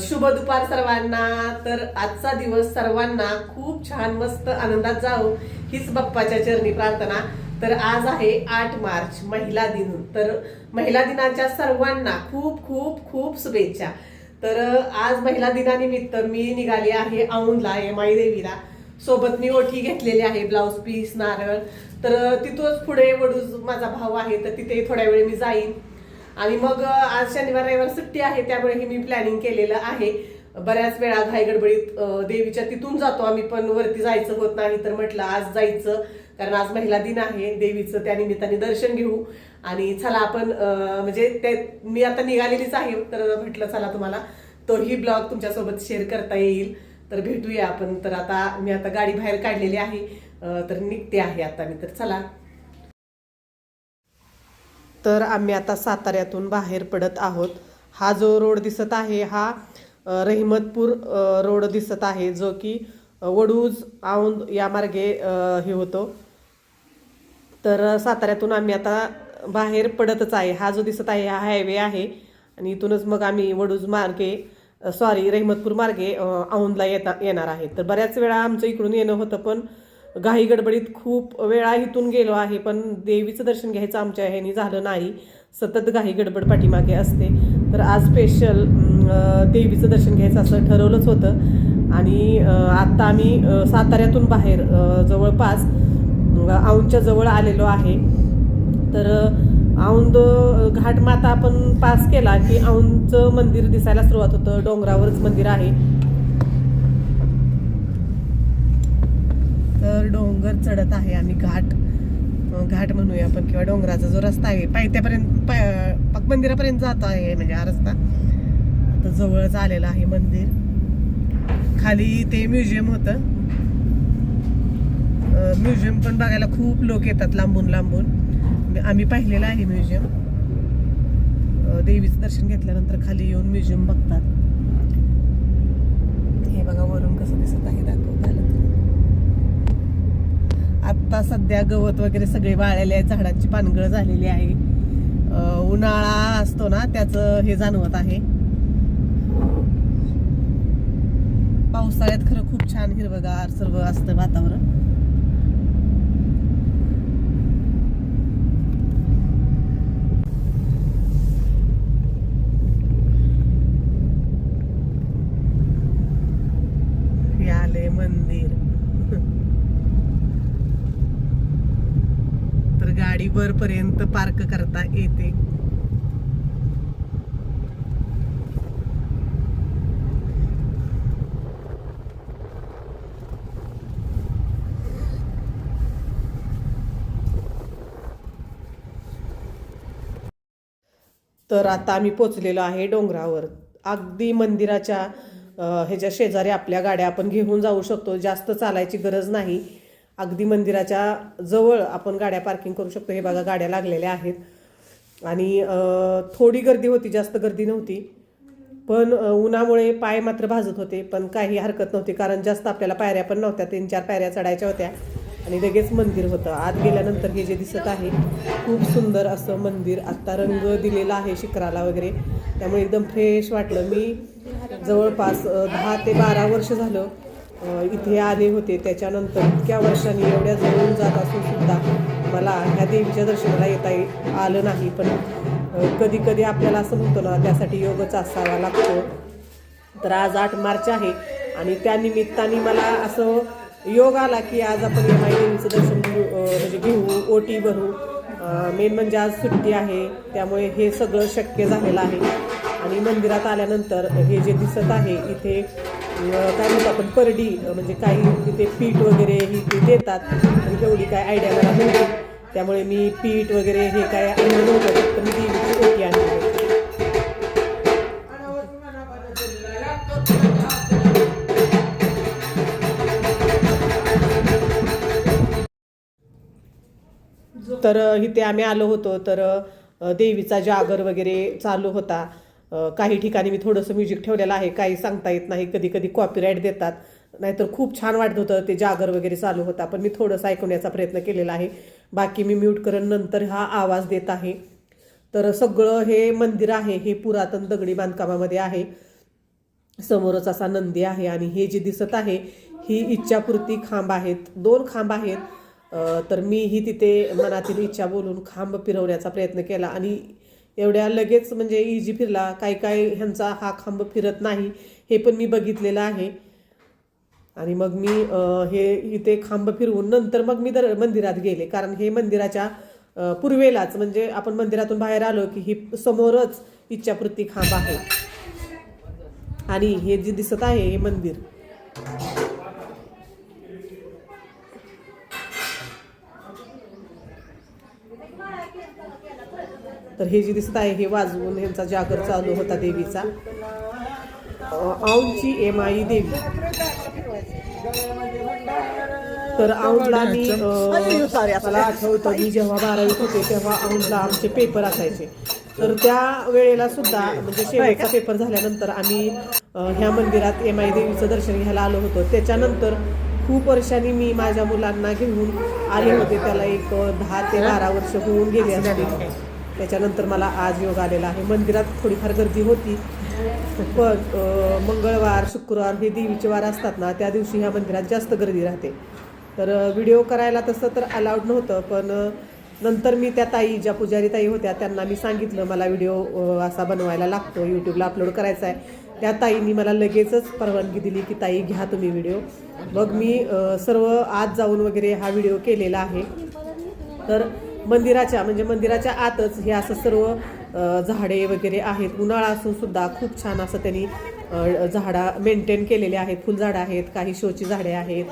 शुभ दुपार सर्वांना. तर आजचा दिवस सर्वांना खूप छान मस्त आनंदात जावो हीच बाप्पाच्या चरणी प्रार्थना. तर आज आहे आठ मार्च महिला दिन. तर महिला दिनाच्या सर्वांना खूप खूप खूप शुभेच्छा. तर आज महिला दिनानिमित्त मी निघाली आहे औंधला एम आई देवीला सोबत मी ओठी घेतलेली आहे ब्लाऊज पीस नारळ. तर तिथूनच पुढे वडूज माझा भाऊ आहे तर तिथे थोड्या वेळ मी जाईन. आणि मग आज शनिवार रविवार सुट्टी आहे त्यामुळे हे मी प्लॅनिंग केलेलं आहे. बऱ्याच वेळा घाईगडबडीत देवीच्या तिथून जातो आम्ही पण वरती जायचं होत नाही तर म्हटलं आज जायचं कारण आज महिला दिन आहे देवीचं त्या निमित्ताने दर्शन घेऊ. आणि चला आपण म्हणजे ते मी आता निघालेलीच आहे तर म्हटलं चला तुम्हाला तोही ब्लॉग तुमच्यासोबत शेअर करता येईल. तर भेटूया आपण तर आता मी आता गाडी बाहेर काढलेली आहे तर निघते आहे आता मी तर चला. तर आम्ही आता साताऱ्यातून बाहेर पडत आहोत. हा जो रोड दिसत आहे हा रहिमतपूर रोड दिसत आहे जो की वडूज औंद या मार्गे हे होतो. तर साताऱ्यातून आम्ही आता बाहेर पडतच आहे. हा जो दिसत आहे हा हायवे आहे. आणि इथूनच मग आम्ही वडूज मार्गे सॉरी रहिमतपूर मार्गे औंदला येता येणार आहे. तर बऱ्याच वेळा आमचं इकडून येणं होतं पण घाई गडबडीत खूप वेळा इथून गेलो आहे पण देवीचं दर्शन घ्यायचं आमच्या ह्यानी झालं नाही. सतत घाई गडबड पाठीमागे असते. तर आज स्पेशल देवीचं दर्शन घ्यायचं असं ठरवलंच होतं. आणि आत्ता आम्ही साताऱ्यातून बाहेर जवळपास अ, औंधच्या जवळ आलेलो आहे. तर औंद औंध घाटमाता आपण पास केला की औंधचं मंदिर दिसायला सुरुवात होतं. डोंगरावरच मंदिर आहे. तर डोंगर चढत आहे आम्ही घाट. घाट म्हणूया आपण किंवा डोंगराचा जो रस्ता आहे पायथ्यापर्यंत पाय पाक मंदिरापर्यंत जातो आहे म्हणजे हा रस्ता. आता जवळच आलेला आहे मंदिर. खाली ते म्युझियम होतं. म्युझियम पण बघायला खूप लोक येतात लांबून लांबून. म्हणजे आम्ही पाहिलेलं आहे म्युझियम. देवीचं दर्शन घेतल्यानंतर खाली येऊन म्युझियम बघतात. हे बघा वरून कसं दिसत आहे दाखवता आलं आत्ता सध्या गवत वगैरे सगळे वाळलेले आहेत झाडांची पानगळ झालेली आहे. उन्हाळा असतो ना त्याचं हे जाणवत आहे. पावसाळ्यात खरं खूप छान हिरवगार सर्व असतं वातावरण हे आले मंदिर तर गाडी वरपर्यंत पार्क करता येते. तर आता आम्ही पोचलेलो आहे डोंगरावर. अगदी मंदिराच्या ह्याच्या शेजारी आपल्या गाड्या आपण घेऊन जाऊ शकतो. जास्त चालायची गरज नाही. अगदी मंदिराच्या जवळ आपण गाड्या पार्किंग करू शकतो. हे बघा गाड्या लागलेल्या आहेत. आणि थोडी गर्दी होती जास्त गर्दी नव्हती. पण उन्हामुळे पाय मात्र भाजत होते पण काही हरकत नव्हती कारण जास्त आपल्याला पायऱ्या पण नव्हत्या. तीन चार पायऱ्या चढायच्या होत्या. आणि लगेच मंदिर होतं. आत गेल्यानंतर हे जे दिसत आहे खूप सुंदर असं मंदिर. आत्ता रंग दिलेला आहे शिखराला वगैरे. त्यामुळे एकदम फ्रेश वाटलं. मी जवळपास दहा ते बारा वर्ष झालं इथे आले होते. त्याच्यानंतर इतक्या वर्षांनी एवढ्या जवळून जात असून सुद्धा मला ह्या देवीच्या दर्शनाला येता आलं नाही. पण कधी कधी आपल्याला असं म्हणतो ना त्यासाठी योगच असावा लागतो. तर आज आठ मार्च आहे आणि त्या निमित्ताने मला असं योग आला की आज आपण या देवीचं दर्शन घेऊ म्हणजे घेऊ ओटी भरू. मेन म्हणजे आज सुट्टी आहे त्यामुळे हे सगळं शक्य झालेलं आहे. आणि मंदिरात आल्यानंतर हे जे दिसत आहे इथे काय म्हणतो आपण परडी म्हणजे काही इथे पीठ वगैरे ही ते देतात. म्हणजे एवढी तेवढी काय आयडिया मला नव्हती त्यामुळे मी पीठ वगैरे हे काय आणलं नव्हतं तर मी देवीची ओटी आणली तर इथे आम्ही आलो होतो. तर देवीचा जागर वगैरे चालू होता. काही ठिकाणी मी थोडंसं म्युझिक ठेवलेलं आहे काही सांगता येत नाही कधी कधी कॉपीराईट देतात. नाहीतर खूप छान वाटत होतं ते जागर वगैरे चालू होता पण मी थोडंसं ऐकवण्याचा प्रयत्न केलेला आहे. बाकी मी म्यूट करून नंतर हा आवाज देत आहे. तर सगळं हे मंदिर आहे हे पुरातन दगडी बांधकामामध्ये आहे. समोरच असा नंदी आहे आणि हे जे दिसत आहे ही इच्छापूर्ती खांब आहेत. दोन खांब आहेत. तर मीही तिथे मनातील इच्छा बोलून खांब फिरवण्याचा प्रयत्न केला आणि एवढ्या लगेच म्हणजे इजी फिरला. काय काय ह्यांचा हा खांब फिरत नाही. हे पण मी बघितलेलं आहे. आणि मग मी हे इथे खांब फिरवून नंतर मग मी दर मंदिरात गेले. कारण हे मंदिराच्या पूर्वेलाच म्हणजे आपण मंदिरातून बाहेर आलो की ही समोरच इच्छापूर्ती खांब आहे. आणि हे जे दिसत आहे हे मंदिर. तर हे जे दिसत आहे हे वाजवून यांचा जागर चालू होता देवीचा. अ, औंधची एम आई देवी. तर औंधला मी मला आठवतं मी जेव्हा बारावीत होते तेव्हा औंधला आमचे पेपर असायचे. तर त्या वेळेला सुद्धा म्हणजे शेवटचा पेपर झाल्यानंतर आम्ही ह्या मंदिरात एम आई देवीचं दर्शन घ्यायला आलो होतो. त्याच्यानंतर खूप वर्षांनी मी माझ्या मुलांना घेऊन आले होते. त्याला एक दहा ते बारा वर्ष होऊन गेले असते त्याच्यानंतर मला आज योग आलेला आहे. मंदिरात थोडीफार गर्दी होती. पण मंगळवार शुक्रवार हे देवीचे वार असतात ना त्या दिवशी ह्या मंदिरात जास्त गर्दी राहते. तर व्हिडिओ करायला तसं तर अलाउड नव्हतं पण नंतर मी त्या ताई ज्या पुजारी ताई होत्या त्यांना मी सांगितलं मला व्हिडिओ असा बनवायला लागतो यूट्यूबला अपलोड करायचा आहे. त्या ताईंनी मला लगेचच परवानगी दिली की ताई घ्या तुम्ही व्हिडिओ. मग मी सर्व आज जाऊन वगैरे हा व्हिडिओ केलेला आहे. तर मंदिराच्या म्हणजे मंदिराच्या आतच हे असं सर्व झाडे वगैरे आहेत. उन्हाळा असून सुद्धा खूप छान असं त्यांनी झाडा मेंटेन केलेले आहेत. फुलझाडं आहेत काही शोची झाडे आहेत.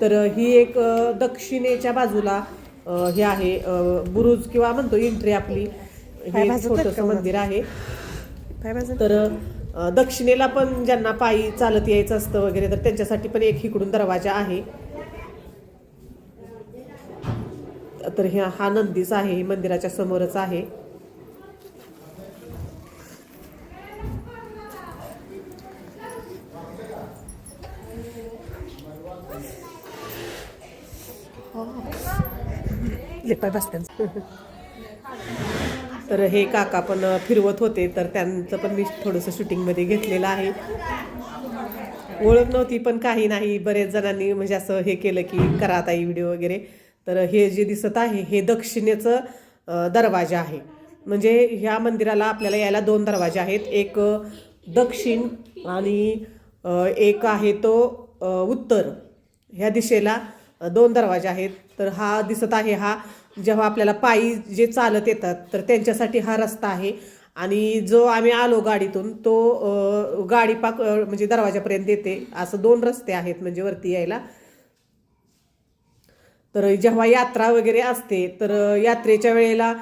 तर ही एक दक्षिणेच्या बाजूला हे आहे बुरुज किंवा म्हणतो एंट्री आपली. हे छोटंसं मंदिर आहे. तर दक्षिणेला पण ज्यांना पायी चालत यायचं असतं वगैरे तर त्यांच्यासाठी पण एक इकडून दरवाजा आहे. तर ह्या हा नंदीच आहे हे मंदिराच्या समोरच आहे. तर हे काका पण फिरवत होते तर त्यांचं पण मी थोडंसं शूटिंगमध्ये घेतलेलं आहे. ओळख नव्हती पण काही नाही. बरेच जणांनी म्हणजे असं हे केलं की करा ताई व्हिडिओ वगैरे. तर हे जे दिसत आहे हे दक्षिणेचं दरवाजा आहे. म्हणजे ह्या मंदिराला आपल्याला यायला दोन दरवाजे आहेत. एक दक्षिण आणि एक आहे तो उत्तर. ह्या दिशेला दोन दरवाजे आहेत. तर हा दिसत आहे हा जेव्हा आपल्याला पायी जे चालत येतात तर त्यांच्यासाठी हा रस्ता आहे. आणि जो आम्ही आलो गाडीतून तो गाडी पाक म्हणजे दरवाजापर्यंत येते. असं दोन रस्ते आहेत म्हणजे वरती यायला. तर जेव्हा यात्रा वगैरे असते तर यात्रेच्या वेळेला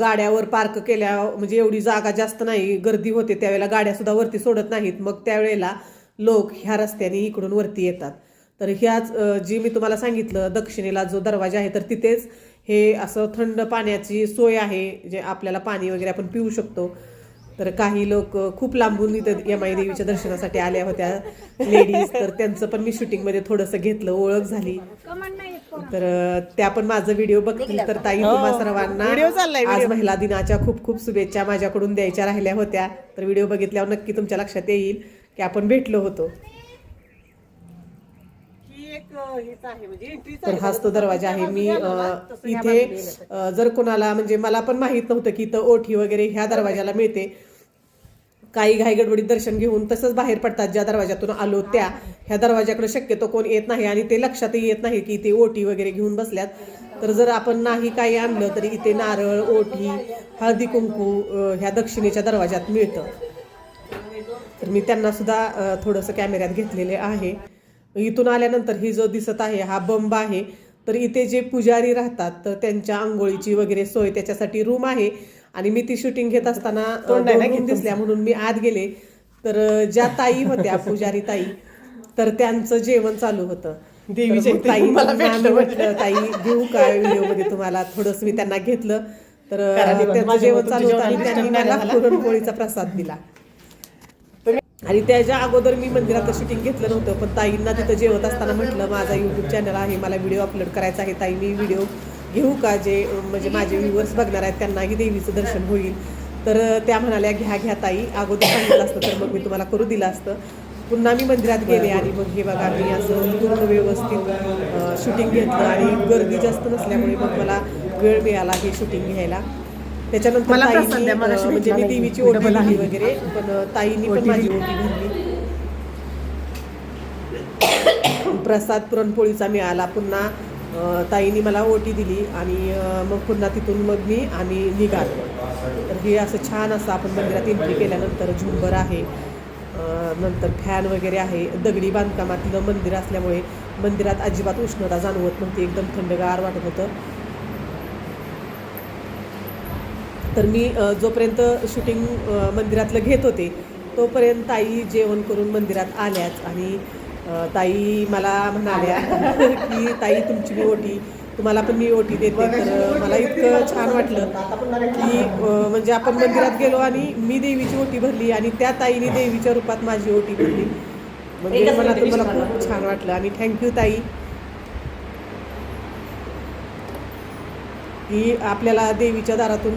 गाड्यावर पार्क केल्या म्हणजे एवढी जागा जास्त नाही गर्दी होते त्यावेळेला गाड्या सुद्धा वरती सोडत नाहीत. मग त्यावेळेला लोक ह्या रस्त्याने इकडून वरती येतात. तर ह्याच जी मी तुम्हाला सांगितलं दक्षिणेला जो दरवाजा आहे तर तिथेच हे असं थंड पाण्याची सोय आहे जे आपल्याला पाणी वगैरे आपण पिऊ शकतो. तर काही लोक खूप लांबून इथं यमाई देवीच्या दर्शनासाठी आल्या होत्या. लेडीज तर त्यांचं पण मी शूटिंगमध्ये थोडंसं घेतलं ओळख झाली. तर त्या पण माझं व्हिडिओ बघतील तर ताई तुम्हा सर्वांना आज महिला दिनाच्या खूप खूप शुभेच्छा माझ्याकडून द्यायच्या राहिल्या होत्या. तर व्हिडिओ बघितल्यावर नक्की तुमच्या लक्षात येईल की आपण भेटलो होतो. तर हाच तो दरवाजा आहे. मी इथे जर कोणाला म्हणजे मला पण माहीत नव्हतं की इथं ओठी वगैरे ह्या दरवाजाला मिळते. काही घाई गडबडीत दर्शन घेऊन तसंच बाहेर पडतात ज्या दरवाजातून आलो त्या. ह्या दरवाजाकडे शक्यतो कोण येत नाही आणि ते लक्षातही येत नाही की इथे ओटी वगैरे घेऊन बसल्यात. तर जर आपण नाही काही आणलं तरी इथे नारळ ओटी हळदी कुंकू ह्या दक्षिणेच्या दरवाजात मिळतं. तर मी त्यांना सुद्धा थोडंसं कॅमेऱ्यात घेतलेले आहे. इथून आल्यानंतर ही जो दिसत आहे हा बंब आहे. तर इथे जे पुजारी राहतात तर त्यांच्या आंघोळीची वगैरे सोय त्याच्यासाठी रूम आहे. आणि मी ती शूटिंग घेत असताना दिसल्या म्हणून मी आत गेले. तर ज्या ताई होत्या पुजारी ताई तर त्यांचं जेवण चालू होतं. ताई म्हटलं. ताई घेऊ का मध्ये तुम्हाला? थोडस मी त्यांना घेतलं. तर त्यांचं जेवण चालू होतं आणि त्यांनी मला पुरणपोळीचा प्रसाद दिला. आणि त्याच्या अगोदर मी मंदिरात शूटिंग घेतलं नव्हतं पण ताईंना तिथं जेवत असताना म्हटलं माझा युट्यूब चॅनल आहे मला व्हिडिओ अपलोड करायचा आहे. ताई मी व्हिडिओ घेऊ का जे म्हणजे माझे व्ह्युअर्स बघणार आहेत त्यांनाही देवीचं दर्शन होईल. तर त्या म्हणाल्या घ्या घ्या ताई. अगोदर सांगितलं असतं तर मग मी तुम्हाला करू दिलं असतं. पुन्हा मी मंदिरात गेले आणि मग हे बघा मी असं पूर्ण व्यवस्थित शूटिंग घेतलं आणि गर्दी जास्त नसल्यामुळे मग मला वेळ मिळाला हे शूटिंग घ्यायला. त्याच्यानंतर ताईंनी, म्हणजे मी. देवीची ओटी डबल भरली. वगैरे पण ताईंनी पण माझी ओटी भरली. प्रसाद पुरणपोळीचा मिळाला पुन्हा. ताईंनी मला ओटी दिली आणि मग पुन्हा तिथून मग मी आम्ही निघालो. तर हे असं छान असं आपण मंदिरात एंट्री केल्यानंतर झुंबर आहे. नंतर फॅन वगैरे आहे. दगडी बांधकामातलं मंदिर असल्यामुळे मंदिरात अजिबात उष्णता जाणवत नव्हती. एकदम थंडगार वाटत होतं. तर मी जोपर्यंत शूटिंग मंदिरातलं घेत होते तोपर्यंत ताई जेवण करून मंदिरात आल्याच आणि ताई मला म्हणाल्या की ताई तुमची मी ओटी तुम्हाला पण मी ओटी देते. तर मला इतकं छान वाटलं की म्हणजे आपण मंदिरात गेलो आणि मी देवीची ओटी भरली आणि त्या ताईने देवीच्या रूपात माझी ओटी भरली. म्हणजे मला खूप छान वाटलं आणि थँक्यू ताई. की आपल्याला देवीच्या दारातून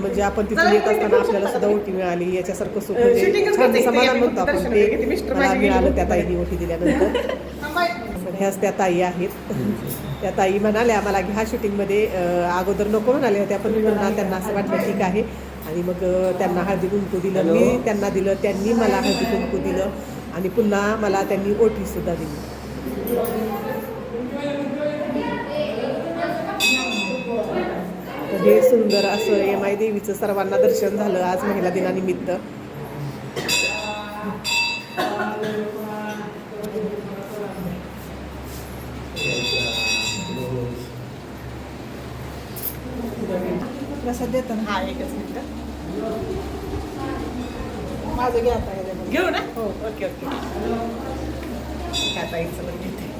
म्हणजे आपण तिथून येत असताना आपल्याला सुद्धा ओटी मिळाली याच्यासारखं सुख म्हणजे छान. समाधान ते म्हणतो आपण. ते मिळालं त्या होते. ताईने ओटी दिल्यानंतर. ह्याच त्या ताई आहेत. त्या ताई म्हणाल्या मला घ्या शूटिंगमध्ये अगोदर नको म्हणाल्या होत्या पण पुन्हा त्यांना असं वाटलं ठीक आहे. आणि मग अं, त्यांना हळदी कुंकू दिलं. मी त्यांना दिलं त्यांनी मला हळदी कुंकू दिलं. आणि पुन्हा मला त्यांनी ओटी सुद्धा दिली. हे सुंदर असं एम आय देवीचं सर्वांना दर्शन झालं आज महिला दिनानिमित्त. प्रसाद देतो ना. हा एकच मिनिट. माझं घ्या आता. घेऊ ना? हो. Okay okay. घेते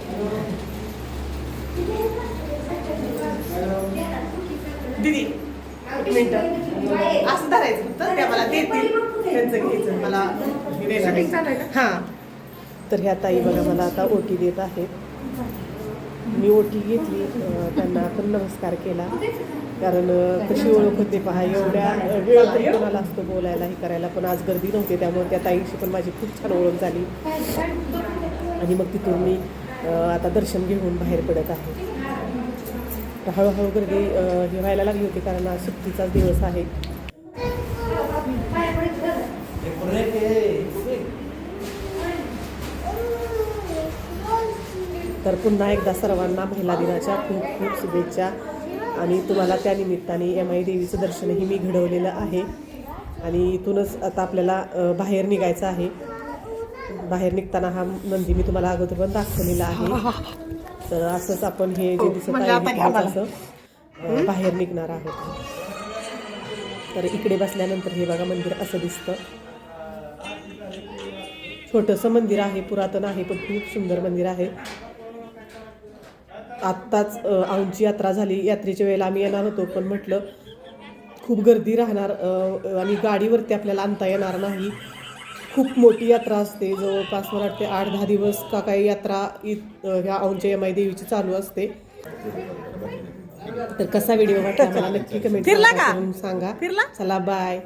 दीदी एक मिनिट. असं धरायचं फक्त. त्या मला देतील. त्यांचं घ्यायचं. मला हे. हां. तर ह्या ताई बघा मला आता ओटी देत आहेत. मी ओटी घेतली. त्यांना पण नमस्कार केला. कारण कशी ओळख होते पहा एवढ्या वेळ तरी कोणाला असतं बोलायला हे करायला. पण आज गर्दी नव्हती त्यामुळे त्या ताईशी पण माझी खूप छान ओळख झाली. आणि मग तिथून मी आता दर्शन घेऊन बाहेर पडत आहे. तर हळूहळू गर्दी अं, हे व्हायला लागली होती कारण आज सुट्टीचाच दिवस आहे. तर पुन्हा एकदा सर्वांना महिला दिनाच्या खूप खूप शुभेच्छा. आणि तुम्हाला त्या निमित्ताने एम आई देवीचं दर्शनही मी घडवलेलं आहे. आणि इथूनच आता आपल्याला बाहेर निघायचं आहे. बाहेर निघताना हा नंदी मी तुम्हाला अगोदर पण दाखवलेला आहे. तर असंच आपण हे जे दिसत म्हणजे आहे हे असं बाहेर निघणार आहोत तर इकडे बसल्यानंतर हे बघा मंदिर असं दिसतं. छोटंसं मंदिर आहे पुरातन आहे पण खूप सुंदर मंदिर आहे. आत्ताच औंची यात्रा झाली. यात्रेच्या वेळेला आम्ही येणार होतो पण म्हटलं खूप गर्दी राहणार आणि गाडीवरती आपल्याला आणता येणार नाही. खूप मोठी यात्रा असते जवळपास मला वाटते आठ दहा दिवस का काही यात्रा इत- ह्या औंच्या यमाई देवीची चालू असते तर कसा व्हिडिओ वाटला मला नक्की कमेंट फिरला का? करून सांगा फिरला? चला बाय